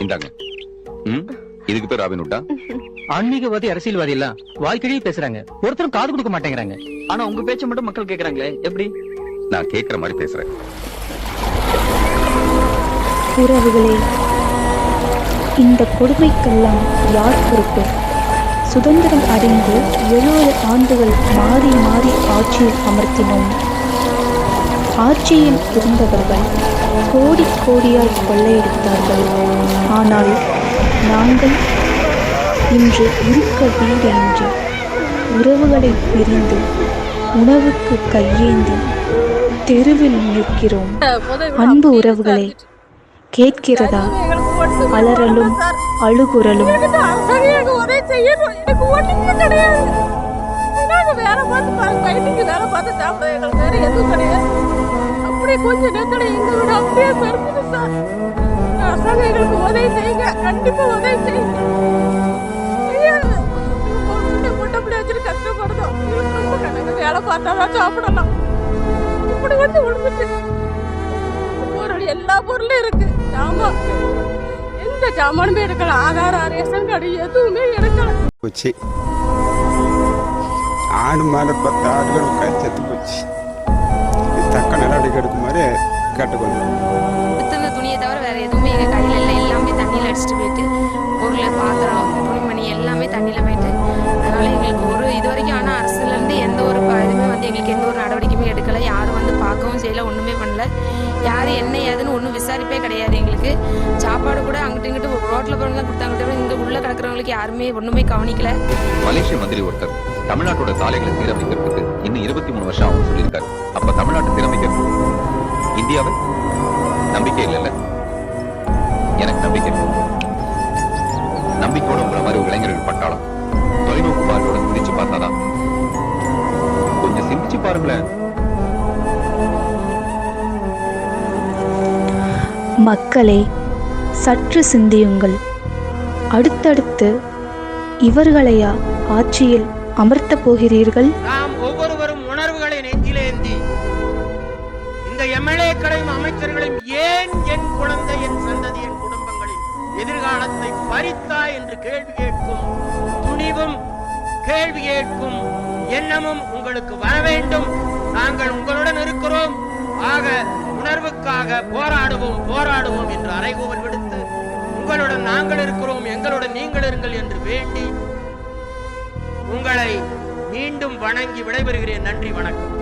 இந்தாங்க. ம்? இதுக்கு பேர் ராபின் ஆன்மீகவாதி அரசியல்வாதி எல்லாம் வாழ்க்கையே பேசுறாங்க. ஒருத்தரும் காது கொடுக்க மாட்டேங்கிறாங்க. ஆனா உங்க பேச்ச மட்டும் மக்கள் கேக்குறாங்களே எப்படி? நான் கேக்குற மாதிரி பேசுறேன். உறவுகளே இந்த கொடுமைக்கெல்லாம் யார் பொறுப்பு? சுதந்திரம் அடைந்து எழுபது ஆண்டுகள் மாறி மாறி ஆட்சியில் அமர்த்தினோம். ஆட்சியில் இருந்தவர்கள் கோடி கோடியாய் கொள்ளையடித்தார்கள். ஆனால் நாங்கள் இன்று இருக்க வீடு என்று உறவுகளை பிரிந்து உணவுக்கு கையேந்தி தெருவில் நிற்கிறோம். அன்பு உறவுகளே கேட்கிறதா? அலறலும் அழுகுரலும் அரசாங்கம் வேலை பார்த்து வேலை பார்த்து சாப்பிட எங்களுக்கு வேற எதுவும் கிடையாது. அப்படியே கொஞ்ச நேரத்துல எங்களோட அப்படியே சார். அரசாங்கம் எங்களுக்கு உதவி செய்யுங்க கண்டிப்பா உதவி செய்யுங்க. கஷ்டப்படுதோம் வேலை பார்த்தாதான் சாப்பிடலாம். இப்படி வந்து விழுந்துட்டு பொருள் எல்லா பொருளும் இருக்கு. ஜாமான் எந்த ஜாமானுமே எடுக்கல. ஆதார் ரேஷன் கார்டு எதுவுமே எடுக்கல. போச்சு. ஆடு மாடு பத்து ஆடுகள் கேட்டுக்கொள்கிறேன் எடுத்திருந்த துணியை தவிர வேற எதுவுமே எங்க கையில இல்லை. எல்லாமே தண்ணியில் அடிச்சுட்டு போயிட்டு பொருள் பாத்திரம் துணிமணி எல்லாமே தண்ணியில போயிட்டு அதனால எங்களுக்கு ஒரு இது வரைக்கும் ஆனால் அரசுல இருந்து எந்த ஒரு இதுவுமே வந்து எங்களுக்கு எந்த ஒரு நடவடிக்கையுமே எடுக்கல. யாரும் வந்து பார்க்கவும் செய்யல ஒண்ணுமே பண்ணல. யார் என்ன ஏதுன்னு ஒன்றும் விசாரிப்பே கிடையாது எங்களுக்கு. சாப்பாடு கூட அங்கிட்டு இங்கிட்டு ரோட்ல போறவங்க தான் கொடுத்தாங்க இங்க உள்ள கிடக்குறவங்களுக்கு யாருமே ஒண்ணுமே கவனிக்கல. மலேசிய மந்திரி ஒருத்தர் தமிழ்நாட்டோட சாலைகளை சீரமைக்கிறதுக்கு இந்தியாவை நம்பிக்கை இல்லைல்ல? எனக்கு நம்பிக்கை. நம்பிக்கையோட உங்களை மாதிரி ஒரு இளைஞர்கள் பட்டாளம் தொலைநோக்கு பார்வையோட சிந்திச்சு பார்த்தாதான் கொஞ்சம் சிந்திச்சு பாருங்களேன். மக்களே சற்று சிந்தியுங்கள். அடுத்தடுத்து இவர்களையா ஆட்சியில் அமர்த்தப் போகிறீர்கள்? நாம் ஒவ்வொருவரும் இந்த எம்எல்ஏக்களையும் அமைச்சர்களையும் ஏன் என் குழந்தை என் சந்ததி என் குடும்பங்களின் எதிர்காலத்தை பறித்தா என்று கேள்வி கேட்கும் துணிவும் கேள்வி கேட்கும் எண்ணமும் உங்களுக்கு வர வேண்டும். நாங்கள் உங்களுடன் இருக்கிறோம். ஆக உணர்வுக்காக போராடுவோம் போராடுவோம் என்று அறைகூவல் விடுத்து உங்களுடன் நாங்கள் இருக்கிறோம் எங்களுடன் நீங்கள் இருங்கள் என்று வேண்டி உங்களை மீண்டும் வணங்கி விடைபெறுகிறேன். நன்றி வணக்கம்.